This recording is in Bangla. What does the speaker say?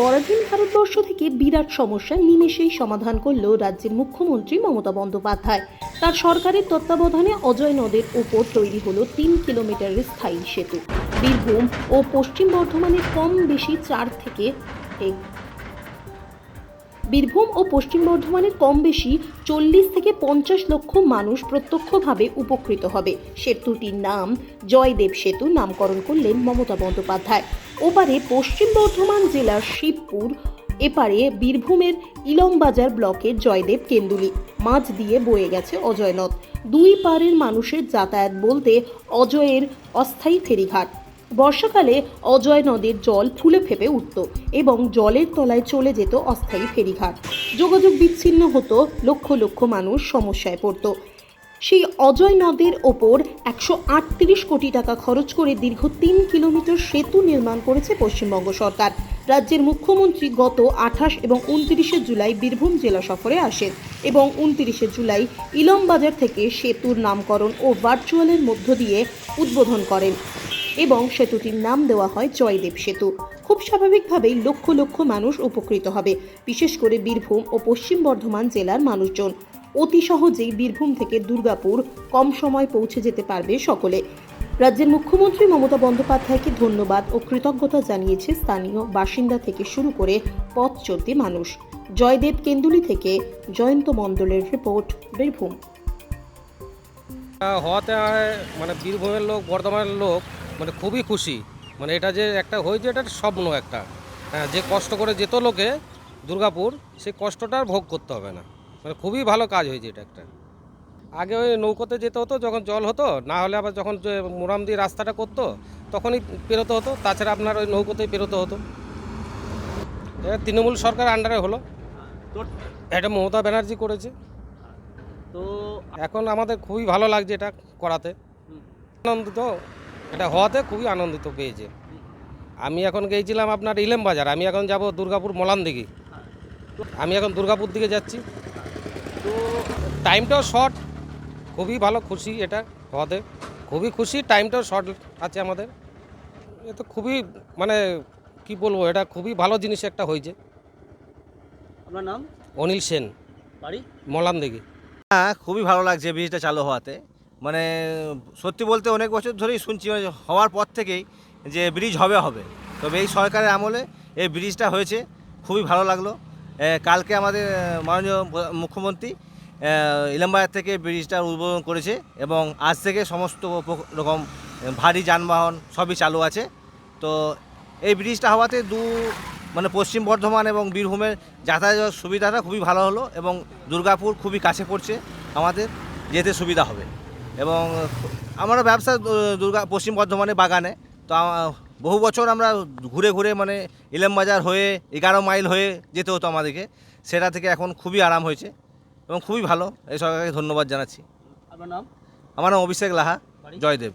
পরাধীন ভারতবর্ষ থেকে বিরাট সমস্যা নিমেষেই সমাধান করল রাজ্যের মুখ্যমন্ত্রী মমতা বন্দ্যোপাধ্যায়। তার সরকারের তত্ত্বাবধানে অজয় নদের ওপর তৈরি হল তিন কিলোমিটারের স্থায়ী সেতু। বীরভূম ও পশ্চিম বর্ধমানের কম বেশি চার থেকে বীরভূম ও পশ্চিম বর্ধমানের কম বেশি চল্লিশ থেকে পঞ্চাশ লক্ষ মানুষ প্রত্যক্ষভাবে উপকৃত হবে। সেতুটির নাম জয়দেব সেতু নামকরণ করলেন মমতা বন্দ্যোপাধ্যায়। ওপারে পশ্চিম বর্ধমান জেলার শিবপুর, এপারে বীরভূমের ইলমবাজার ব্লকের জয়দেব কেন্দুলি মাঝ দিয়ে বয়ে গেছে অজয় নদ দুই পারের মানুষের যাতায়াত বলতে অজয়ের অস্থায়ী ফেরিঘাট। বর্ষাকালে অজয় নদের জল ফুলে ফেপে উঠত এবং জলের তলায় চলে যেত অস্থায়ী ফেরিঘাট। যোগাযোগ বিচ্ছিন্ন হতো লক্ষ লক্ষ মানুষ সমস্যায় পড়ত। সেই অজয় নদের ওপর একশো আটত্রিশ কোটি টাকা খরচ করে দীর্ঘ তিন কিলোমিটার সেতু নির্মাণ করেছে পশ্চিমবঙ্গ সরকার। রাজ্যের মুখ্যমন্ত্রী গত আঠাশ এবং উনত্রিশে জুলাই বীরভূম জেলা সফরে আসেন এবং উনত্রিশে জুলাই ইলমবাজার থেকে সেতুর নামকরণ ও ভার্চুয়ালের মধ্য দিয়ে উদ্বোধন করেন এবং সেতুটির নাম দেওয়া হয় জয়দেব সেতু। খুব স্বাভাবিকভাবেই লক্ষ লক্ষ মানুষ উপকৃত হবে, বিশেষ করে বীরভূম ও পশ্চিম বর্ধমান জেলার মানুষজন। অতি সহজেই বীরভূম থেকে দুর্গাপুর কম সময় পৌঁছে যেতে পারবে সকলে। রাজ্যের মুখ্যমন্ত্রী মমতা বন্দ্যোপাধ্যায়কে ধন্যবাদ ও কৃতজ্ঞতা জানিয়েছে স্থানীয় বাসিন্দা থেকে শুরু করে পথ চলতি মানুষ। জয়দেব কেন্দুলি থেকে জয়ন্ত মণ্ডলের রিপোর্ট, বীরভূম। হওয়াতে মানে বীরভূমের লোক, বর্ধমানের লোক মানে খুবই খুশি। মানে এটা যে একটা হয়েছে এটা স্বপ্ন একটা। হ্যাঁ যে কষ্ট করে যেত লোকে দুর্গাপুর, সেই কষ্টটা আর ভোগ করতে হবে না। মানে খুবই ভালো কাজ হয়েছে এটা একটা। আগে ওই নৌকোতে যেতে হতো যখন জল হতো না হলে আবার যখন যে মোরাম দিয়ে রাস্তাটা করতো তখনই পেরোতে হতো তাছাড়া আপনার ওই নৌকোতেই পেরোতে হতো। এটা তৃণমূল সরকার আন্ডারে হলো। এটা মমতা ব্যানার্জি করেছে। তো এখন আমাদের খুবই ভালো লাগছে এটা করাতে। আনন্দিত এটা হওয়াতে খুবই আনন্দিত পেয়েছে। আমি এখন গিয়েছিলাম আপনার ইলেম বাজার আমি এখন যাব দুর্গাপুর মলান দিঘি আমি এখন দুর্গাপুর দিকে যাচ্ছি। তো টাইমটাও শর্ট খুবই ভালো খুশি এটা হওয়াতে। খুবই খুশি টাইমটাও শর্ট আছে আমাদের। এ তো খুবই মানে কি বলব এটা খুবই ভালো জিনিস একটা হয়েছে। আপনার নাম? অনিল সেন। বাড়ি? মলান দিঘি হ্যাঁ খুবই ভালো লাগছে ব্রিজটা চালু হওয়াতে। মানে সত্যি বলতে অনেক বছর ধরেই শুনছি মানে হওয়ার পর থেকেই যে ব্রিজ হবে হবে। তবে এই সরকারের আমলে এই ব্রিজটা হয়েছে খুবই ভালো লাগল। কালকে আমাদের মাননীয় মুখ্যমন্ত্রী ইলামবাজার থেকে ব্রিজটার উদ্বোধন করেছে এবং আজ থেকে সমস্ত রকম ভারী যানবাহন সবই চালু আছে। তো এই ব্রিজটা হওয়াতে দু মানে পশ্চিম বর্ধমান এবং বীরভূমের যাতায়াত সুবিধাটা খুবই ভালো হলো এবং দুর্গাপুর খুবই কাছে পড়ছে আমাদের, যেতে সুবিধা হবে। এবং আমরা ব্যবসা দুর্গা, পশ্চিম বর্ধমানে বাগানে, তো বহু বছর আমরা ঘুরে ঘুরে মানে ইলেম বাজার হয়ে এগারো মাইল হয়ে যেতে হতো আমাদেরকে সেটা থেকে এখন খুবই আরাম হয়েছে এবং খুবই ভালো। এই সরকারকে ধন্যবাদ জানাচ্ছি। আপনার নাম? আমার নাম অভিষেক লাহা। জয়দেব।